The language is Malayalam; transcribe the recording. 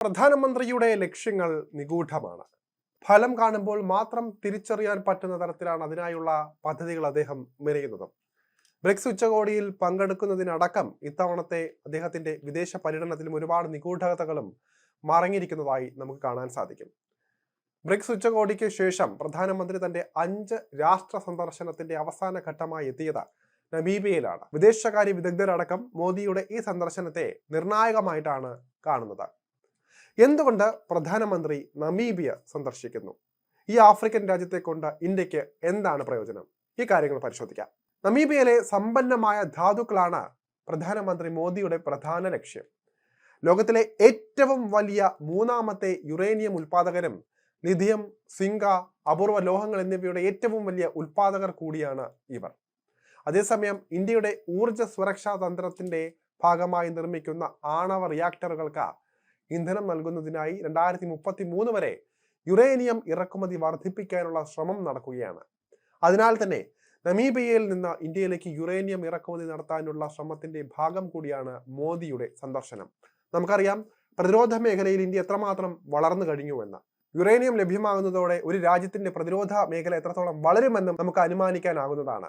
പ്രധാനമന്ത്രിയുടെ ലക്ഷ്യങ്ങൾ നിഗൂഢമാണ്. ഫലം കാണുമ്പോൾ മാത്രം തിരിച്ചറിയാൻ പറ്റുന്ന തരത്തിലാണ് അതിനായുള്ള പദ്ധതികൾ അദ്ദേഹം മെനയുന്നത്. ബ്രിക്സ് ഉച്ചകോടിയിൽ പങ്കെടുക്കുന്നതിനടക്കം ഇത്തവണത്തെ അദ്ദേഹത്തിന്റെ വിദേശ പര്യടനത്തിലും ഒരുപാട് നിഗൂഢതകളും മറങ്ങിയിരിക്കുന്നതായി നമുക്ക് കാണാൻ സാധിക്കും. ബ്രിക്സ് ഉച്ചകോടിക്ക് ശേഷം പ്രധാനമന്ത്രി തന്റെ അഞ്ച് രാഷ്ട്ര സന്ദർശനത്തിന്റെ അവസാന ഘട്ടമായി എത്തിയത് നമീബിയയിലാണ്. വിദേശകാര്യ വിദഗ്ധരടക്കം മോദിയുടെ ഈ സന്ദർശനത്തെ നിർണായകമായിട്ടാണ് കാണുന്നത്. എന്തുകൊണ്ട് പ്രധാനമന്ത്രി നമീബിയ സന്ദർശിക്കുന്നു? ഈ ആഫ്രിക്കൻ രാജ്യത്തെ കൊണ്ട് ഇന്ത്യയ്ക്ക് എന്താണ് പ്രയോജനം? ഈ കാര്യങ്ങൾ പരിശോധിക്കാം. നമീബിയയിലെ സമ്പന്നമായ ധാതുക്കളാണ് പ്രധാനമന്ത്രി മോദിയുടെ പ്രധാന ലക്ഷ്യം. ലോകത്തിലെ ഏറ്റവും വലിയ മൂന്നാമത്തെ യുറേനിയം ഉൽപാദകരും ലിഥിയം സിംഗ അപൂർവ ലോഹങ്ങൾ എന്നിവയുടെ ഏറ്റവും വലിയ ഉൽപാദകർ കൂടിയാണ് ഇവർ. അതേസമയം ഇന്ത്യയുടെ ഊർജ സുരക്ഷാ തന്ത്രത്തിന്റെ ഭാഗമായി നിർമ്മിക്കുന്ന ആണവ റിയാക്ടറുകൾക്ക് ഇന്ധനം നൽകുന്നതിനായി രണ്ടായിരത്തി മുപ്പത്തി മൂന്ന് വരെ യുറേനിയം ഇറക്കുമതി വർദ്ധിപ്പിക്കാനുള്ള ശ്രമം നടക്കുകയാണ്. അതിനാൽ തന്നെ നമീബിയയിൽ നിന്ന് ഇന്ത്യയിലേക്ക് യുറേനിയം ഇറക്കുമതി നടത്താനുള്ള ശ്രമത്തിന്റെ ഭാഗം കൂടിയാണ് മോദിയുടെ സന്ദർശനം. നമുക്കറിയാം പ്രതിരോധ മേഖലയിൽ ഇന്ത്യ എത്രമാത്രം വളർന്നു കഴിഞ്ഞുവെന്ന് യുറേനിയം ലഭ്യമാകുന്നതോടെ ഒരു രാജ്യത്തിന്റെ പ്രതിരോധ മേഖല എത്രത്തോളം വളരുമെന്നും നമുക്ക് അനുമാനിക്കാനാകുന്നതാണ്.